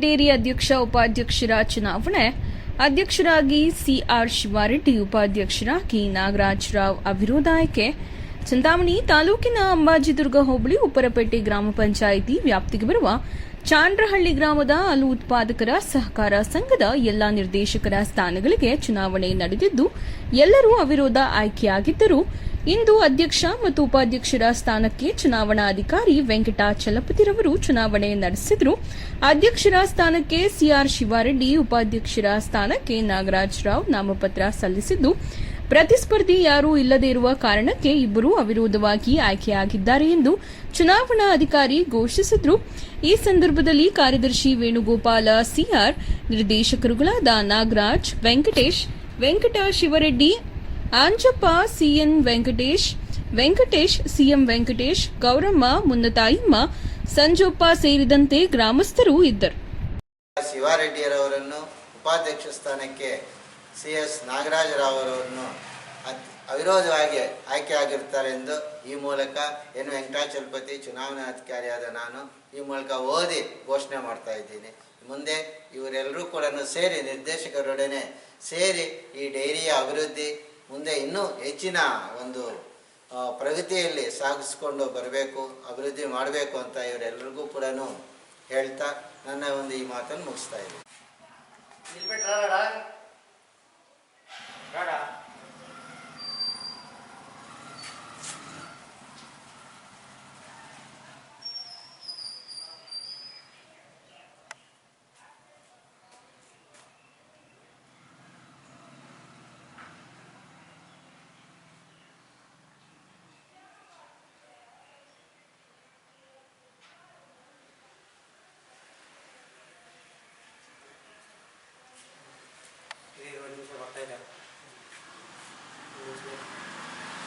Dairy ಅಧ್ಯಕ್ಷ, ಉಪಾಧ್ಯಕ್ಷರ ಚುನಾವಣೆ. ಅಧ್ಯಕ್ಷರಾಗಿ ಸಿಆರ್ ಶಿವಾರೆಡ್ಡಿ ಉಪಾಧ್ಯಕ್ಷರಾಗಿ ನಾಗರಾಜ್ ರಾವ್ ಅವಿರೋಧ ಆಯ್ಕೆ. ಚಿಂತಾಮಣಿ ತಾಲೂಕಿನ ಅಂಬಾಜಿದುರ್ಗ ಹೋಬಳಿ, ಉಪ್ಪರಪೇಟೆ ಗ್ರಾಮ ಪಂಚಾಯಿತಿ ವ್ಯಾಪ್ತಿಗೆ ಬರುವ ಚಾಂಡ್ರಹಳ್ಳಿ ಗ್ರಾಮದ ಹಾಲು ಉತ್ಪಾದಕರ ಸಹಕಾರ ಸಂಘದ ಎಲ್ಲಾ ನಿರ್ದೇಶಕರ ಸ್ಥಾನಗಳಿಗೆ ಚುನಾವಣೆ ನಡೆದಿದ್ದು, ಎಲ್ಲರೂ ಅವಿರೋಧ ಆಯ್ಕೆಯಾಗಿದ್ದರು. ಇಂದು ಅಧ್ಯಕ್ಷ ಮತ್ತು ಉಪಾಧ್ಯಕ್ಷರ ಸ್ಥಾನಕ್ಕೆ ಚುನಾವಣಾಧಿಕಾರಿ ವೆಂಕಟಾಚಲಪತಿರವರು ಚುನಾವಣೆ ನಡೆಸಿದರು. ಅಧ್ಯಕ್ಷರ ಸ್ಥಾನಕ್ಕೆ ಸಿಆರ್ ಶಿವಾರೆಡ್ಡಿ, ಉಪಾಧ್ಯಕ್ಷರ ಸ್ಥಾನಕ್ಕೆ ನಾಗರಾಜ್ ರಾವ್ ನಾಮಪತ್ರ ಸಲ್ಲಿಸಿದ್ದು. ಪ್ರತಿಸ್ಪರ್ಧಿ ಯಾರೂ ಇಲ್ಲದೇ ಇರುವ ಕಾರಣಕ್ಕೆ ಇಬ್ಬರು ಅವಿರೋಧವಾಗಿ ಆಯ್ಕೆಯಾಗಿದ್ದಾರೆ ಎಂದು ಚುನಾವಣಾ ಅಧಿಕಾರಿ ಘೋಷಿಸಿದ್ರು. ಈ ಸಂದರ್ಭದಲ್ಲಿ ಕಾರ್ಯದರ್ಶಿ ವೇಣುಗೋಪಾಲ, ಸಿಆರ್ ನಿರ್ದೇಶಕರುಗಳಾದ ನಾಗರಾಜ್, ವೆಂಕಟೇಶ್, ವೆಂಕಟ ಶಿವರೆಡ್ಡಿ ಆಂಜಪ್ಪ, ಸಿಎನ್ ವೆಂಕಟೇಶ್ ವೆಂಕಟೇಶ್, ಸಿಎಂ ವೆಂಕಟೇಶ್, ಗೌರಮ್ಮ, ಮುನ್ನತಾಯಿಮ್ಮ, ಸಂಜೋಪ್ಪ ಸೇರಿದಂತೆ ಗ್ರಾಮಸ್ಥರು ಇದ್ದರು. ಶಿವಾರೆಡ್ಡಿಯರವರನ್ನು ಉಪಾಧ್ಯಕ್ಷ ಸ್ಥಾನಕ್ಕೆ ಸಿ ಎಸ್ ನಾಗರಾಜರಾವ್ ಅವರನ್ನು ಅವಿರೋಧವಾಗಿ ಆಯ್ಕೆಯಾಗಿರ್ತಾರೆ ಎಂದು ಈ ಮೂಲಕ ಎನ್. ವೆಂಕಟಾಚಲಪತಿ ಚುನಾವಣಾಧಿಕಾರಿಯಾದ ನಾನು ಈ ಮೂಲಕ ಓದಿ ಘೋಷಣೆ ಮಾಡ್ತಾ ಇದ್ದೀನಿ. ಮುಂದೆ ಇವರೆಲ್ಲರೂ ಕೂಡ ಸೇರಿ ನಿರ್ದೇಶಕರೊಡನೆ ಸೇರಿ ಈ ಡೈರಿಯ ಅಭಿವೃದ್ಧಿ ಮುಂದೆ ಇನ್ನೂ ಹೆಚ್ಚಿನ ಒಂದು ಪ್ರಗತಿಯಲ್ಲಿ ಸಾಗಿಸ್ಕೊಂಡು ಬರಬೇಕು, ಅಭಿವೃದ್ಧಿ ಮಾಡಬೇಕು ಅಂತ ಇವರೆಲ್ಲರಿಗೂ ಕೂಡ ಹೇಳ್ತಾ ನನ್ನ ಒಂದು ಈ ಮಾತನ್ನು ಮುಗಿಸ್ತಾ ಇದ್ದೀನಿ.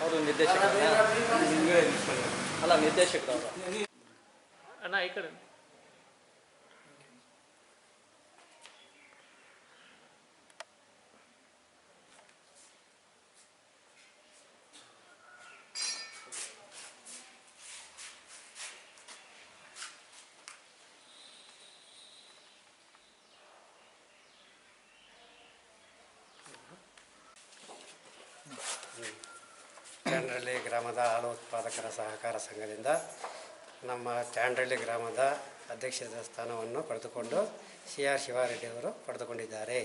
ಅವರು ನಿರ್ದೇಶಕ ಅಲ್ಲ ನಿರ್ದೇಶಕರು ಅವರು ಅಣ್ಣ ಈ ಕಡೆ ಚಾಂಡ್ರಳ್ಳಿ ಗ್ರಾಮದ ಹಾಲು ಉತ್ಪಾದಕರ ಸಹಕಾರ ಸಂಘದಿಂದ ನಮ್ಮ ಚಾಂಡ್ರಳ್ಳಿ ಗ್ರಾಮದ ಅಧ್ಯಕ್ಷದ ಸ್ಥಾನವನ್ನು ಪಡೆದುಕೊಂಡು ಸಿ ಆರ್ ಶಿವಾರೆಡ್ಡಿಯವರು ಪಡೆದುಕೊಂಡಿದ್ದಾರೆ.